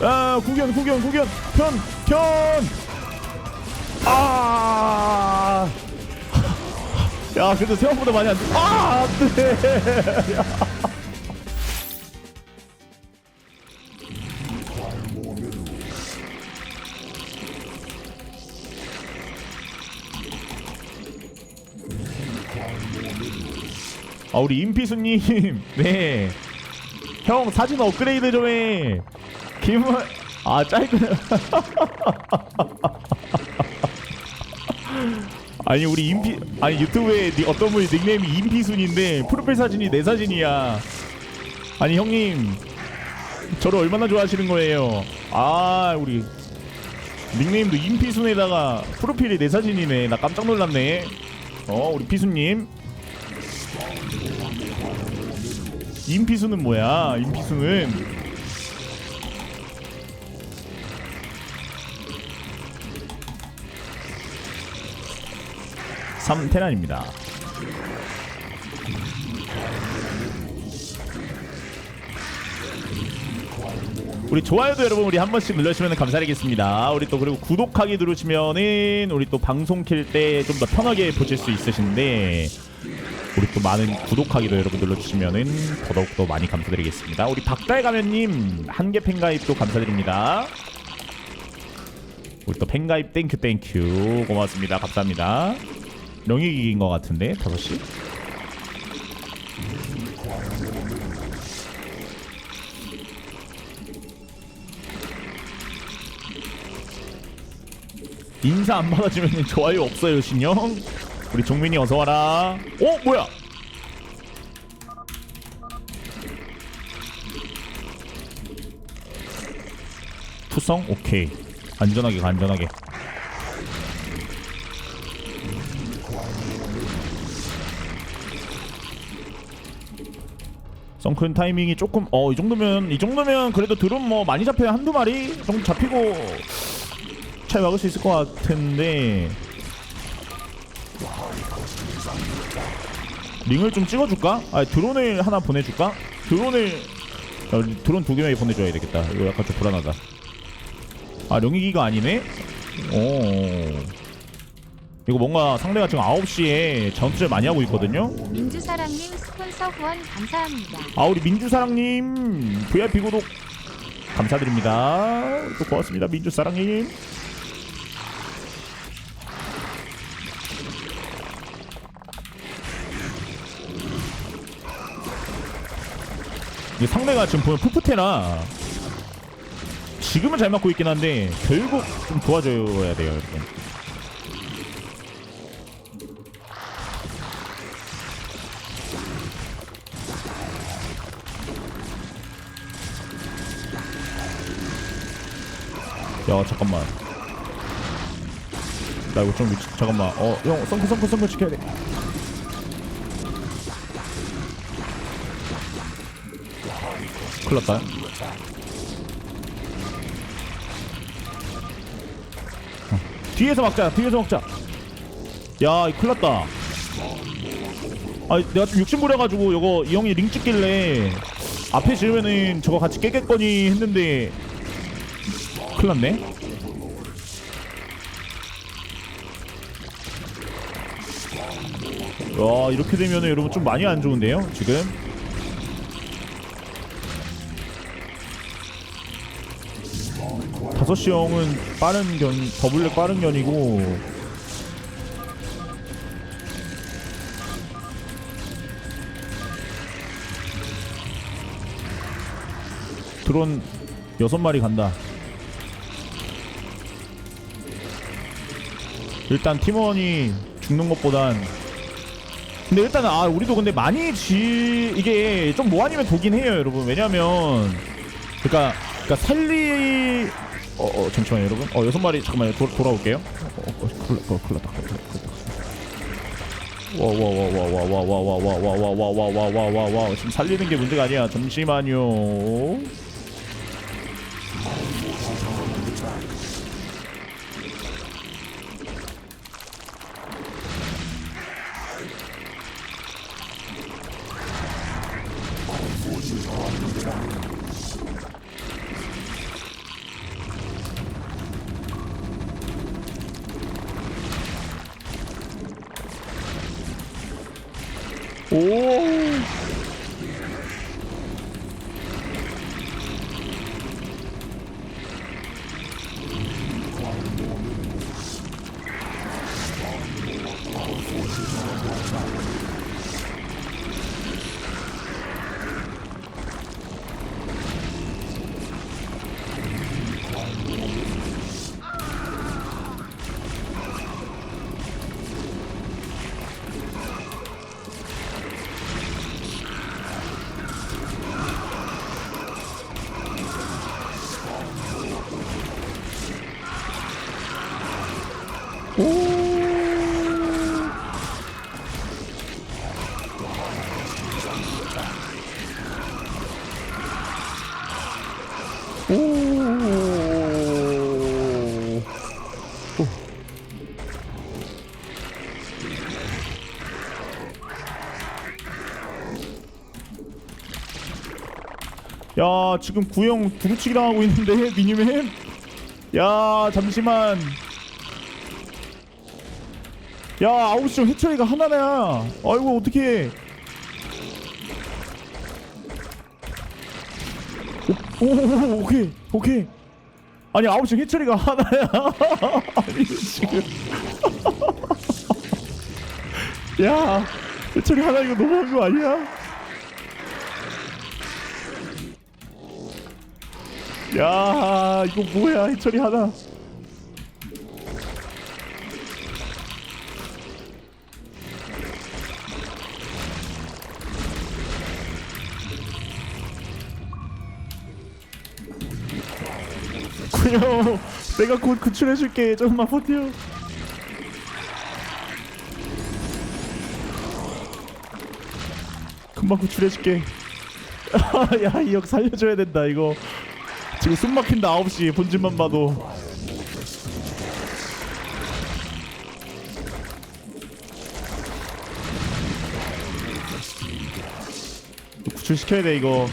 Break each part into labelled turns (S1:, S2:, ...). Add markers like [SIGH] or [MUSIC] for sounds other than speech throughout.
S1: 아 구견 구견 구견 편편 아. [LAUGHS] 야, 근데 생각보다 많이 안 돼. 아, 안 돼. [LAUGHS] 아, 우리 임피수님. [LAUGHS] 네. 형, 사진 업그레이드 좀 해. 김은, 아, 짧게. 아니 우리 임피 아니 유튜브에 니- 어떤 분이 닉네임이 임피순인데 프로필 사진이 내 사진이야. 아니 형님 저를 얼마나 좋아하시는 거예요? 아 우리 닉네임도 임피순에다가 프로필이 내 사진이네. 나 깜짝 놀랐네. 어 우리 피순님. 임피순은 뭐야? 임피순은 3테란입니다. 우리 좋아요도 여러분 우리 한 번씩 눌러주시면 감사드리겠습니다. 우리 또 그리고 구독하기 누르시면은 우리 또 방송 킬 때 좀 더 편하게 보실 수 있으신데 우리 또 많은 구독하기도 여러분 눌러주시면은 더더욱 더 많이 감사드리겠습니다. 우리 박달 가면님 한 개 팬가입도 감사드립니다. 우리 또 팬가입 땡큐 땡큐 고맙습니다. 감사합니다. 명예기기인 것 같은데 5시? 인사 안 받아주면 좋아요 없어요 신영. 우리 종민이 어서 와라. 어 뭐야? 투성? 오케이. 안전하게 가, 안전하게 썬큰 타이밍이 조금 어 이 정도면 이 정도면 그래도 드론 뭐 많이 잡혀야 한두 마리 정도 잡히고 잘 막을 수 있을 것 같은데 링을 좀 찍어줄까? 아 드론을 하나 보내줄까? 드론을 야, 드론 두 개만 보내줘야 되겠다 이거 약간 좀 불안하다 아 령이기가 아니네? 오 이거 뭔가 상대가 지금 9시에 전투를 많이 하고 있거든요.
S2: 민주사랑님 스폰서 후원 감사합니다.
S1: 아 우리 민주사랑님 VIP 구독 감사드립니다. 또 고맙습니다 민주사랑님. 이 상대가 지금 보면 푸푸테라. 지금은 잘 맞고 있긴 한데 결국 좀 도와줘야 돼요 이렇게 야 잠깐만. 나 이거 좀 위치 잠깐만. 어형 선크 선크 선크 지켜야 돼. 큰일 났다. 어, 뒤에서 막자 뒤에서 막자. 야 이거 큰일 났다. 아 내가 좀 욕심 부려가지고 이거 이 형이 링 찍길래 앞에 지으면은 저거 같이 깨겠거니 했는데 큰일 났네. 와 이렇게 되면은 여러분 좀 많이 안 좋은데요 지금? 다섯 시 형은 빠른 견 더블랙 빠른 견이고. 드론 여섯 마리 간다 일단 팀원이 죽는 것보단 근데 일단은 아 우리도 근데 많이 지 이게 좀뭐 아니면 독긴 해요 여러분 왜냐면 그러니까 그러니까 살리 어, 어 잠시만요 여러분 어 여섯 마리 잠깐만요 도, 돌아올게요 어, 어, 어 큰일 났다 큰일 났다 큰일 났다 와와와와와와와와와와와와와와와 지금 살리는 게 문제가 아니야 잠시만요 哦。 오. 오. 야 지금 구형 두루치기 당하고 있는데 [LAUGHS] 미니맨 야 잠시만 야 아홉 시 좀 해처리가 하나야 아이고 어떡해 오, 오, 오 오케이 오케이. 아니 아홉시 해처리가 하나야. 아니 지금. 야 해처리 하나 이거 너무한 거 아니야? 야 이거 뭐야 해처리 하나 그냥 내가 곧 구출해줄게. 조금만 버텨. 금방 구출해줄게. 야이 형 살려줘야 된다 이거. 지금 숨 막힌다 9시. 본진만 봐도. 구출시켜야 돼 이거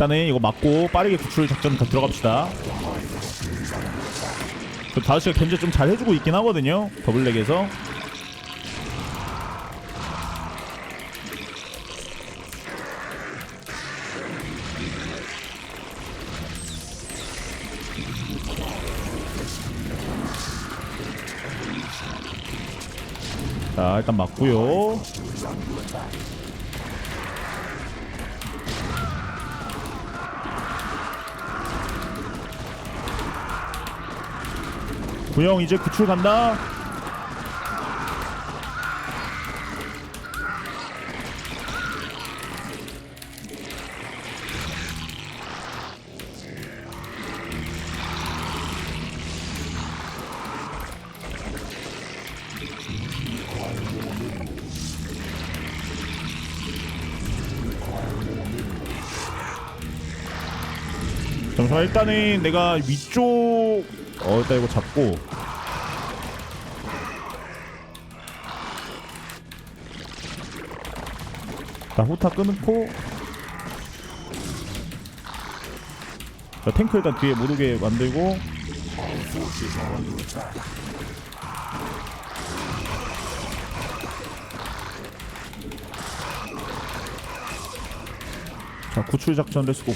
S1: 일단은 이거 맞고 빠르게 구출 작전 더 들어갑시다. 그 다우씨가 견제 좀 잘 해주고 있긴 하거든요 더블렉에서. 자 일단 맞고요 구형 이제 구출 간다. 잠시만 일단은 내가 위쪽 어 일단 이거 잡고. 자 후타 끊고. 자 탱크 일단 뒤에 못 오게 만들고. 자 구출 작전 레츠고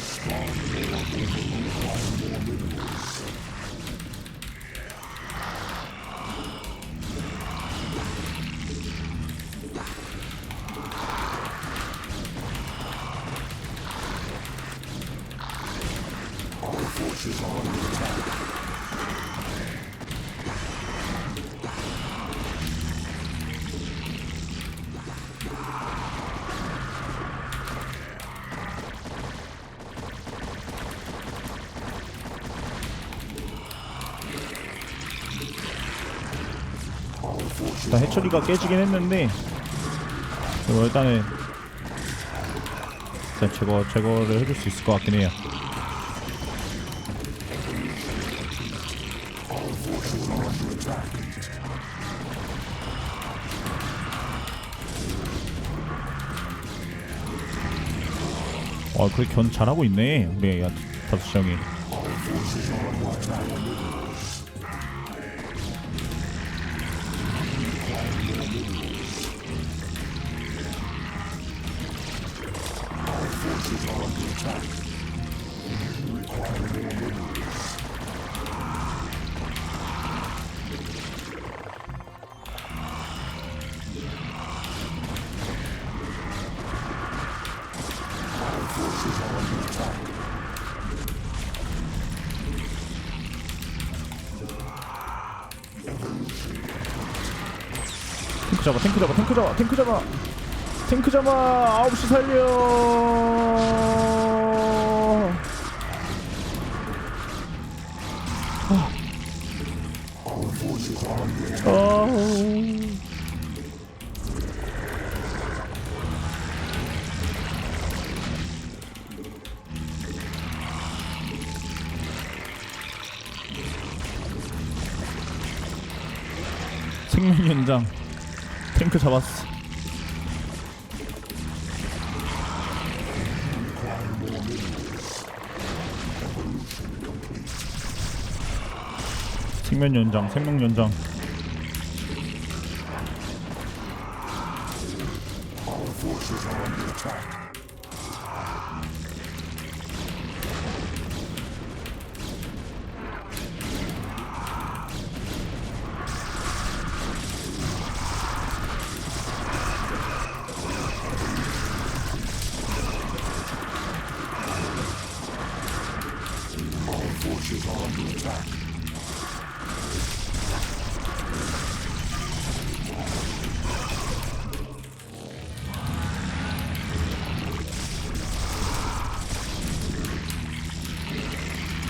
S1: 일단 해처리가 깨지긴 했는데 이거 일단은 일단 제거 제거를 해줄 수 있을 것 같긴 해요. 아 그래 견 잘하고 있네. 우리 다섯 시 형이 잡아 탱크 잡아 탱크 잡아 탱크 잡아 탱크 잡아 9시 살려 아. 아우. 생명 연장 탱크 잡았어. 생명 연장 생명 연장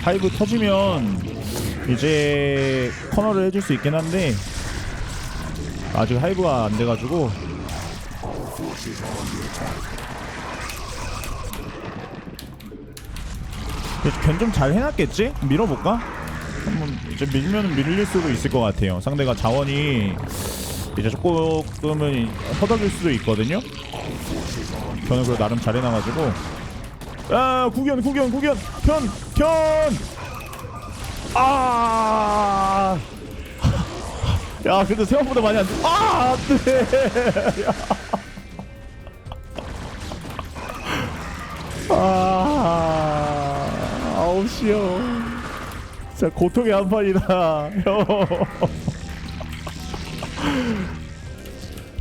S1: 하이브 터지면 이제 커너를 해줄 수 있긴 한데 아직 하이브가 안 돼가지고 견좀 잘 해놨겠지? 밀어볼까? 한번 이제 밀면 밀릴 수도 있을 것 같아요. 상대가 자원이 이제 조금은 허덕일 수도 있거든요. 견을 그래도 나름 잘 해놔가지고 아 구견 구견 구견 견 견 아. 야, 근데 생각보다 많이 안 돼. 아, 안 돼. 아, 아홉 시요. 진짜 고통의 한 판이다, 형.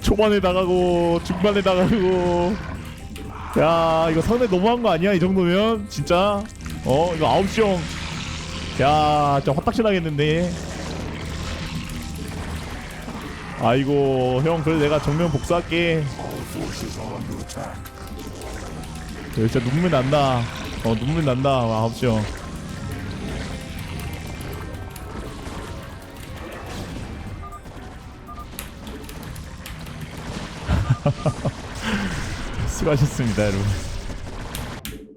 S1: 초반에 나가고 중반에 나가고. 야, 이거 상대 너무한 거 아니야? 이 정도면 진짜. 어, 이거 아홉 시 형. 야, 진짜 화딱지 나겠는데. 아이고, 형, 그래 내가 정면 복수할게. 여기 진짜 눈물 난다. 어, 눈물 난다. 와, 아홉 시 형. 수고하셨습니다, 여러분.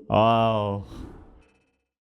S1: 아우.